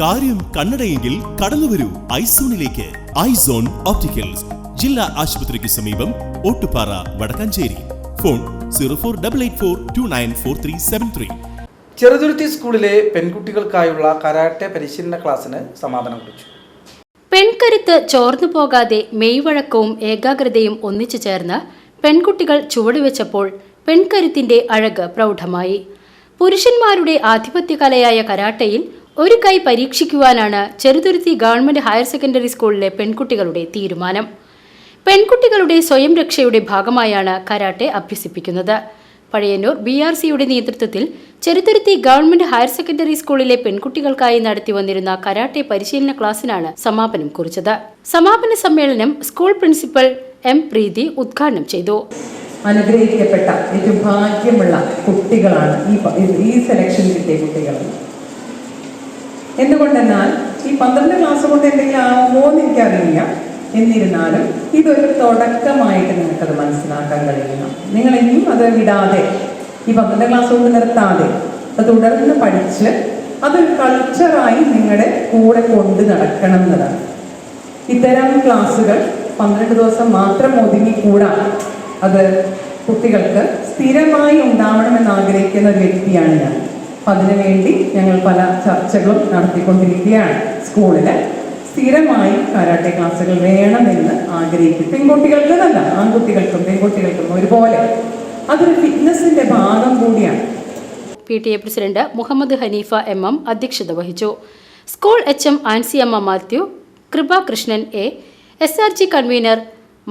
കാര്യം കണ്ണടയെങ്കിൽ കടന്നുവരൂ ഐസോണിലേക്ക്. Eyes on opticals. ജില്ലാ ആശുപത്രിക്ക് സമീപം Ottupara Vadakkanchery. Phone zero four double eight four two nine four three seven three. Cheruthuruthy സ്കൂളിലെ പെൺകുട്ടികൾക്കായുള്ള കരാട്ടെ പരിശീലന ക്ലാസ്സിന് സമാപനം കുറിച്ചു. പെൺകരുത്ത് ചോർന്നു പോകാതെ മെയ്വഴക്കവും ഏകാഗ്രതയും ഒന്നിച്ചു ചേർന്ന് പെൺകുട്ടികൾ ചുവടുവെച്ചപ്പോൾ പെൺകരുത്തിന്റെ അഴക് പ്രൗഢമായി. പുരുഷന്മാരുടെ ആധിപത്യകലയായ കരാട്ടയിൽ ഒരു കൈ പരീക്ഷിക്കുവാനാണ് ചെറുതുരുത്തി ഗവൺമെന്റ് ഹയർ സെക്കൻഡറി സ്കൂളിലെ പെൺകുട്ടികളുടെ തീരുമാനം. പെൺകുട്ടികളുടെ സ്വയം രക്ഷയുടെ ഭാഗമായാണ് കരാട്ടെ അഭ്യസിപ്പിക്കുന്നത്. പഴയന്നൂർ ബി ആർ സിയുടെ നേതൃത്വത്തിൽ ചെറുതുരുത്തി ഗവൺമെന്റ് ഹയർ സെക്കൻഡറി സ്കൂളിലെ പെൺകുട്ടികൾക്കായി നടത്തി വന്നിരുന്ന കരാട്ടെ പരിശീലന ക്ലാസ്സിനാണ് സമാപനം കുറിച്ചത്. സമാപന സമ്മേളനം സ്കൂൾ പ്രിൻസിപ്പൽ എം പ്രീതി ഉദ്ഘാടനം ചെയ്തു. അനുഗ്രഹിക്കപ്പെട്ട ഏറ്റവും ഭാഗ്യമുള്ള കുട്ടികളാണ് ഈ സെലക്ഷൻ കിട്ടിയ കുട്ടികൾ എന്തുകൊണ്ടെന്നാൽ ഈ പന്ത്രണ്ട് ക്ലാസ് കൊണ്ട് എന്തെങ്കിലും ആവുമോ എന്ന് എനിക്കറിയില്ല. എന്നിരുന്നാലും ഇതൊരു തുടക്കമായിട്ട് നിങ്ങൾക്കത് മനസ്സിലാക്കാൻ കഴിയണം നിങ്ങൾ ഇനിയും അത് വിടാതെ ഈ പന്ത്രണ്ട് ക്ലാസ് കൊണ്ട് നിർത്താതെ അത് തുടർന്ന് പഠിച്ച് അതൊരു കൾച്ചറായി നിങ്ങളുടെ കൂടെ കൊണ്ട് നടക്കണം എന്നതാണ്. ഇത്തരം ക്ലാസ്സുകൾ പന്ത്രണ്ട് ദിവസം മാത്രം ഒതുങ്ങിക്കൂടാ. അത് കുട്ടികൾക്ക് സ്ഥിരമായി ഉണ്ടാവണമെന്ന് ആഗ്രഹിക്കുന്ന ഒരു വ്യക്തിയാണ് ഞാൻ. അപ്പം അതിനുവേണ്ടി ഞങ്ങൾ പല ചർച്ചകളും നടത്തിക്കൊണ്ടിരിക്കുകയാണ്. സ്കൂളിൽ സ്ഥിരമായി കരാട്ടെ ക്ലാസ്സുകൾ വേണമെന്ന് ആഗ്രഹിക്കും പെൺകുട്ടികൾക്ക് എന്നല്ല ആൺകുട്ടികൾക്കും പെൺകുട്ടികൾക്കും ഒരുപോലെ. അതൊരു ഫിറ്റ്നസിന്റെ ഭാഗം കൂടിയാണ്. P T A president Muhammad Haneefa M M അധ്യക്ഷത വഹിച്ചു. School H M Ansiyamma Mathew Kripa Krishnan A S R G convener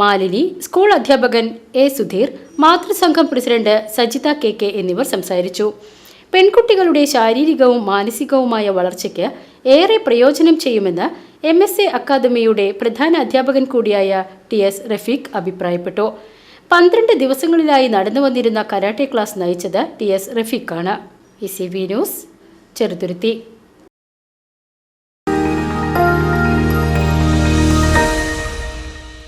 Malini school അധ്യാപകൻ എ സുധീർ മാതൃസംഘം പ്രസിഡന്റ് സജിത കെ കെ എന്നിവർ സംസാരിച്ചു. പെൺകുട്ടികളുടെ ശാരീരികവും മാനസികവുമായ വളർച്ചയ്ക്ക് ഏറെ പ്രയോജനം ചെയ്യുമെന്ന് എം എസ് എ അക്കാദമിയുടെ പ്രധാന അധ്യാപകൻ കൂടിയായ ടി എസ് റഫീഖ് അഭിപ്രായപ്പെട്ടു. പന്ത്രണ്ട് ദിവസങ്ങളിലായി നടന്നു വന്നിരുന്ന കരാട്ടെ ക്ലാസ് നയിച്ചത് T S റഫീഖാണ്. E C V news Cheruthuruthy.